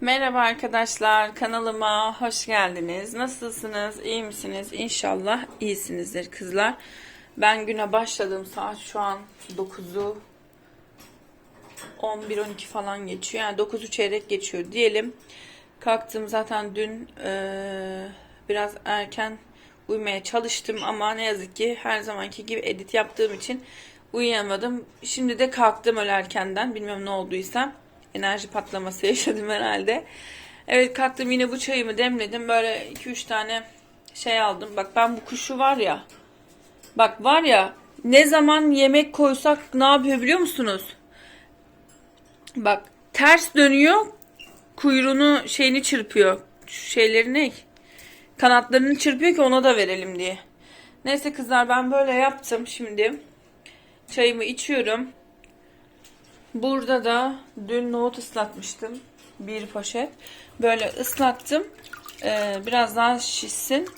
Merhaba arkadaşlar, kanalıma hoş geldiniz. Nasılsınız, iyi misiniz? İnşallah iyisinizdir kızlar. Ben güne başladığım saat şu an 9'u 11-12 falan geçiyor. Yani 9'u çeyrek geçiyor diyelim. Kalktım zaten dün eee, biraz erken uyumaya çalıştım ama ne yazık ki her zamanki gibi edit yaptığım için uyuyamadım. Şimdi de kalktım öyle erkenden. Bilmiyorum ne olduysa. Enerji patlaması yaşadım herhalde. Evet kalktım yine bu çayımı demledim. Böyle 2-3 tane şey aldım. Bak ben bu kuşu var ya. Bak var ya ne zaman yemek koysak ne yapıyor biliyor musunuz? Bak ters dönüyor. Kuyruğunu şeyini çırpıyor. Şu şeyleri ne? Kanatlarını çırpıyor ki ona da verelim diye. Neyse kızlar ben böyle yaptım şimdi. Çayımı içiyorum. Burada da dün nohut ıslatmıştım. Bir poşet. Böyle ıslattım. Ee, biraz daha şişsin.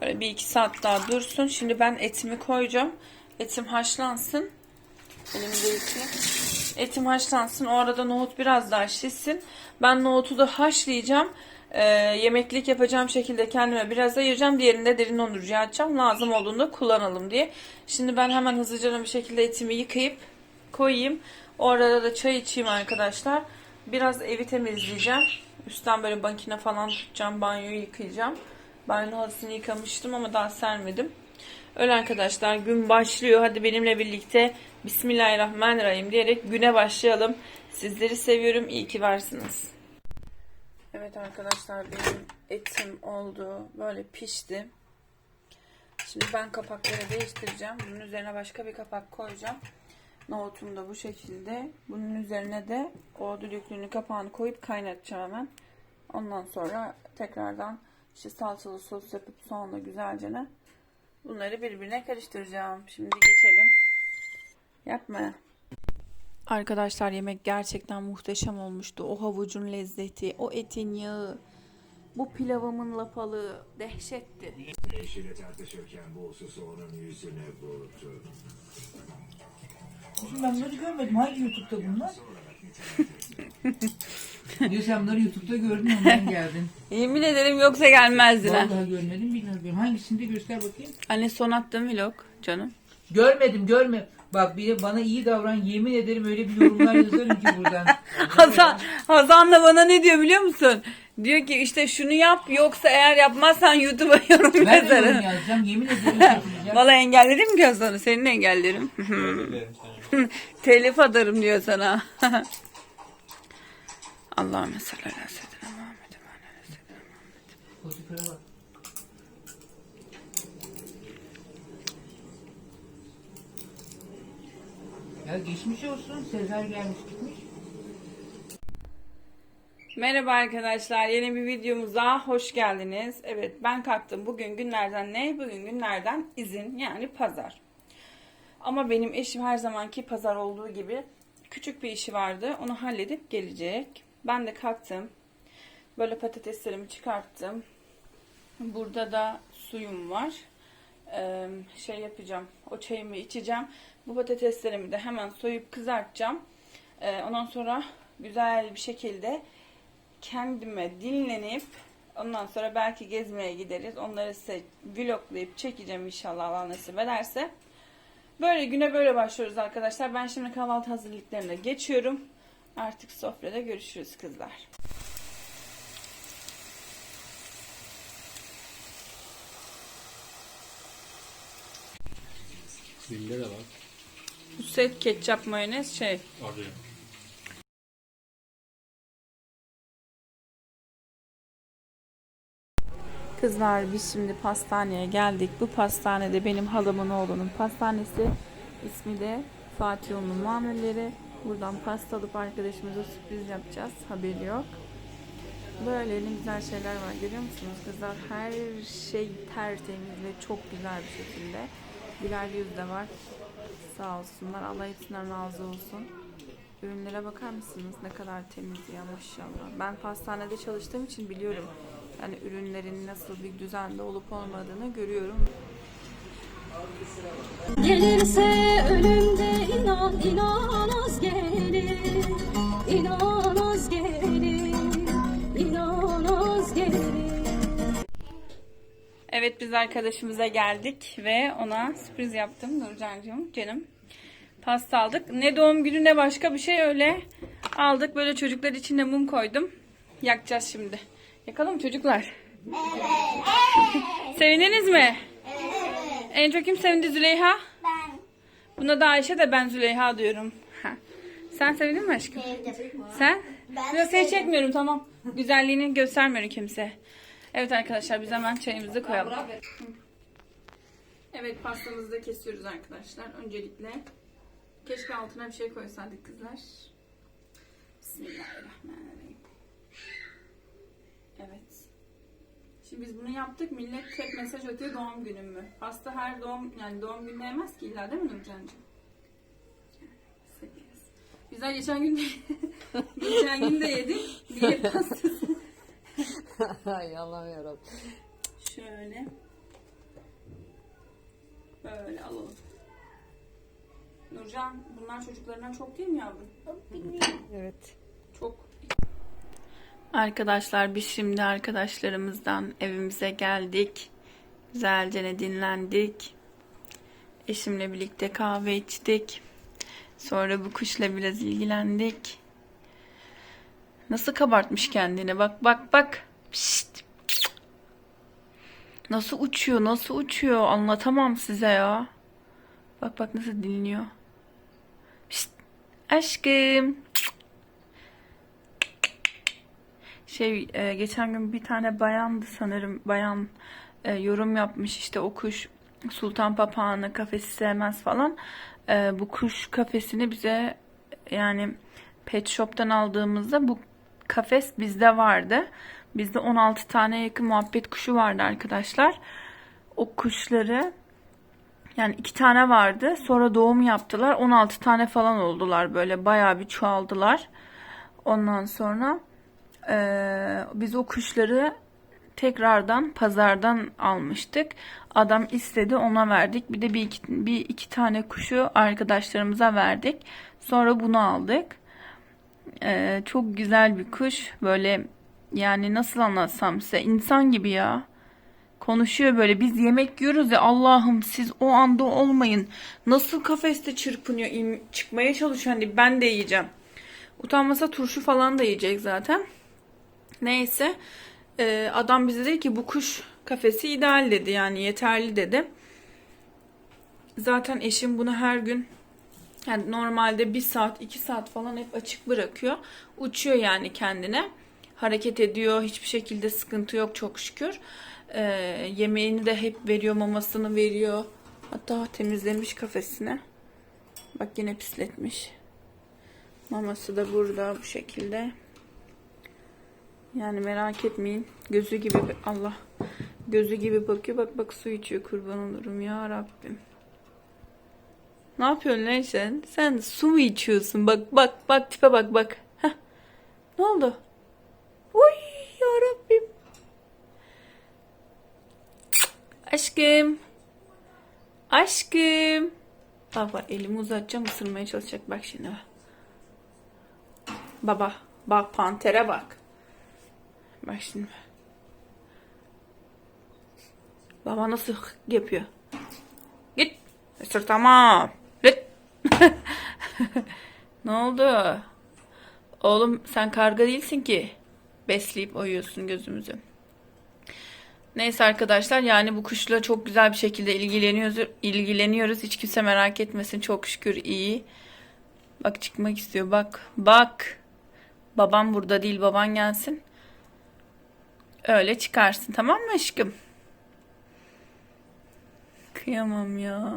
Böyle bir iki saat daha dursun. Şimdi ben etimi koyacağım. Etim haşlansın. Elimi de. Etim haşlansın. O arada nohut biraz daha şişsin. Ben nohutu da haşlayacağım. Ee, yemeklik yapacağım şekilde kendime biraz ayıracağım. Diğerini de derin dondurucuya atacağım. Lazım olduğunda kullanalım diye. Şimdi ben hemen hızlıca bir şekilde etimi yıkayıp koyayım. O arada da çay içeyim arkadaşlar. Biraz evi temizleyeceğim. Üstten böyle makine falan tutacağım. Banyoyu yıkayacağım. Banyo halısını yıkamıştım ama daha sermedim. Öyle arkadaşlar gün başlıyor. Hadi benimle birlikte Bismillahirrahmanirrahim diyerek güne başlayalım. Sizleri seviyorum. İyi ki varsınız. Evet arkadaşlar benim etim oldu. Böyle pişti. Şimdi ben kapakları değiştireceğim. Bunun üzerine başka bir kapak koyacağım. Nohutum da bu şekilde. Bunun üzerine de o düdüklünün kapağını koyup kaynatacağım hemen. Ondan sonra tekrardan işte salçalı sos yapıp soğanla güzelce bunları birbirine karıştıracağım. Şimdi geçelim. Yapmaya. Arkadaşlar yemek gerçekten muhteşem olmuştu. O havucun lezzeti, o etin yağı, bu pilavımın lapalığı dehşetti. Eşiyle tartışırken bu hususu onun yüzüne vurdu. Şimdi ben bunları görmedim. Hangi YouTube'da bunlar? Diyor sen bunları YouTube'da gördün ondan geldin. Yemin ederim yoksa gelmezdin ha. Vallahi görmedim bilmiyorum. Hangisinde göster bakayım. Anne son attığım vlog canım. Görmedim görme. Bak bir de bana iyi davran yemin ederim öyle bir yorumlar yazarım ki buradan. Hazan, Hazan da bana ne diyor biliyor musun? Diyor ki işte şunu yap yoksa eğer yapmazsan YouTube'a yorum Ben de yorum yazarım. yazacağım yemin ederim yapacağım. Valla engelledim ki Hasan'ı. Senin engellerim. Telif atarım diyor sana. Allahümme salli ala seyyidina Muhammed ve bak. Ya geçmiş olsun. Sezer gelmiş gitmiş. Merhaba arkadaşlar. Yeni bir videomuza hoş geldiniz. Evet ben kalktım. Bugün günlerden ne? Bugün günlerden izin yani pazar. Ama benim eşim her zamanki pazar olduğu gibi küçük bir işi vardı. Onu halledip gelecek. Ben de kalktım. Böyle patateslerimi çıkarttım. Burada da suyum var. Ee, şey yapacağım. O çayımı içeceğim. Bu patateslerimi de hemen soyup kızartacağım. Ee, ondan sonra güzel bir şekilde kendime dinlenip ondan sonra belki gezmeye gideriz. Onları size vloglayıp çekeceğim inşallah Allah nasip ederse. Böyle güne böyle başlıyoruz arkadaşlar. Ben şimdi kahvaltı hazırlıklarına geçiyorum. Artık sofrada görüşürüz kızlar. Binde de var. Bu set ketçap mayonez şey. Arıyor. Kızlar biz şimdi pastaneye geldik. Bu pastanede benim halamın oğlunun pastanesi. İsmi de Fatih Ulu Muamelleri. Buradan pasta alıp arkadaşımıza sürpriz yapacağız. Haberi yok. Böyle ne güzel şeyler var görüyor musunuz kızlar? Her şey tertemiz ve çok güzel bir şekilde. Güler yüz de var. Sağ olsunlar. Allah hepsinden razı olsun. Ürünlere bakar mısınız? Ne kadar temiz ya maşallah. Ben pastanede çalıştığım için biliyorum yani ürünlerin nasıl bir düzende olup olmadığını görüyorum. Gelirse ölümde inan inan az gelir inan az gelir inan az gelir Evet biz arkadaşımıza geldik ve ona sürpriz yaptım Nurcan'cığım canım pasta aldık. Ne doğum günü ne başka bir şey öyle aldık. Böyle çocuklar için de mum koydum. Yakacağız şimdi. Yakalım çocuklar? Sevindiniz mi? En çok kim sevindi Züleyha? Ben Buna da Ayşe de ben Züleyha diyorum. Ha. Sen sevindin mi aşkım? sevdim. Sen? Ben Yok seni çekmiyorum tamam. Güzelliğini göstermiyorum kimse. Evet arkadaşlar biz hemen çayımızı koyalım. Evet pastamızı da kesiyoruz arkadaşlar. Öncelikle keşke altına bir şey koysaydık kızlar. Bismillahirrahmanirrahim. Evet. Şimdi biz bunu yaptık. Millet tek mesaj atıyor doğum günüm mü? Pasta her doğum yani doğum günü yemez ki illa değil mi Nurcan'cığım? Bizler geçen gün geçen gün de yedik. Diyet pastası. Ay Allah'ım yarabbim. Şöyle. Böyle alalım. Nurcan bunlar çocuklarından çok değil mi yavrum? Evet. Çok. Arkadaşlar biz şimdi arkadaşlarımızdan evimize geldik. Güzelce ne dinlendik. Eşimle birlikte kahve içtik. Sonra bu kuşla biraz ilgilendik. Nasıl kabartmış kendini? Bak bak bak. Pişt. Nasıl uçuyor? Nasıl uçuyor? Anlatamam size ya. Bak bak nasıl dinliyor. Pişt. Aşkım. Şey e, geçen gün bir tane bayandı sanırım bayan e, yorum yapmış işte o kuş sultan papağanı kafesi sevmez falan. E, bu kuş kafesini bize yani pet shop'tan aldığımızda bu kafes bizde vardı. Bizde 16 tane yakın muhabbet kuşu vardı arkadaşlar. O kuşları yani iki tane vardı. Sonra doğum yaptılar. 16 tane falan oldular böyle bayağı bir çoğaldılar. Ondan sonra ee, biz o kuşları tekrardan pazardan almıştık. Adam istedi ona verdik. Bir de bir iki, bir iki tane kuşu arkadaşlarımıza verdik. Sonra bunu aldık. Ee, çok güzel bir kuş. Böyle yani nasıl anlatsam size insan gibi ya. Konuşuyor böyle biz yemek yiyoruz ya Allah'ım siz o anda olmayın. Nasıl kafeste çırpınıyor çıkmaya çalışıyor hani ben de yiyeceğim. Utanmasa turşu falan da yiyecek zaten. Neyse e, adam bize dedi ki bu kuş kafesi ideal dedi yani yeterli dedi. Zaten eşim bunu her gün yani normalde bir saat iki saat falan hep açık bırakıyor. Uçuyor yani kendine. Hareket ediyor. Hiçbir şekilde sıkıntı yok çok şükür. E, yemeğini de hep veriyor. Mamasını veriyor. Hatta temizlemiş kafesini. Bak yine pisletmiş. Maması da burada bu şekilde. Yani merak etmeyin. Gözü gibi Allah gözü gibi bakıyor. Bak bak su içiyor kurban olurum ya Rabbim. Ne yapıyorsun lan sen? Sen su mu içiyorsun? Bak bak bak tipe bak bak. Heh. Ne oldu? Uy ya Rabbim. Aşkım. Aşkım. Baba elimi uzatacağım ısırmaya çalışacak bak şimdi. Baba bak pantere bak. Bak şimdi. Baba nasıl yapıyor? Git. Isır tamam. Git. ne oldu? Oğlum sen karga değilsin ki. Besleyip oyuyorsun gözümüzü. Neyse arkadaşlar yani bu kuşla çok güzel bir şekilde ilgileniyoruz. ilgileniyoruz. Hiç kimse merak etmesin. Çok şükür iyi. Bak çıkmak istiyor. Bak. Bak. Babam burada değil. Baban gelsin. Öyle çıkarsın tamam mı aşkım? Kıyamam ya.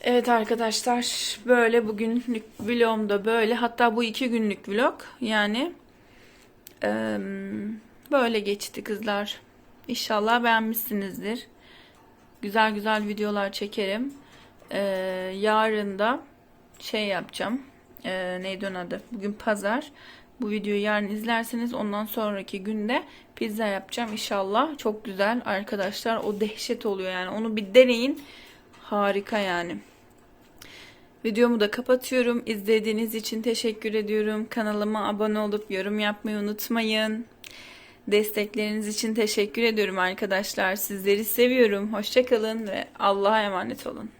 Evet arkadaşlar böyle bugünlük vlogum da böyle. Hatta bu iki günlük vlog yani eee, böyle geçti kızlar. İnşallah beğenmişsinizdir. Güzel güzel videolar çekerim. Eee, yarın da şey yapacağım. Eee neydi onun adı? Bugün pazar. Bu videoyu yarın izlerseniz ondan sonraki günde pizza yapacağım inşallah. Çok güzel arkadaşlar. O dehşet oluyor yani. Onu bir deneyin. Harika yani. Videomu da kapatıyorum. İzlediğiniz için teşekkür ediyorum. Kanalıma abone olup yorum yapmayı unutmayın. Destekleriniz için teşekkür ediyorum arkadaşlar. Sizleri seviyorum. Hoşçakalın ve Allah'a emanet olun.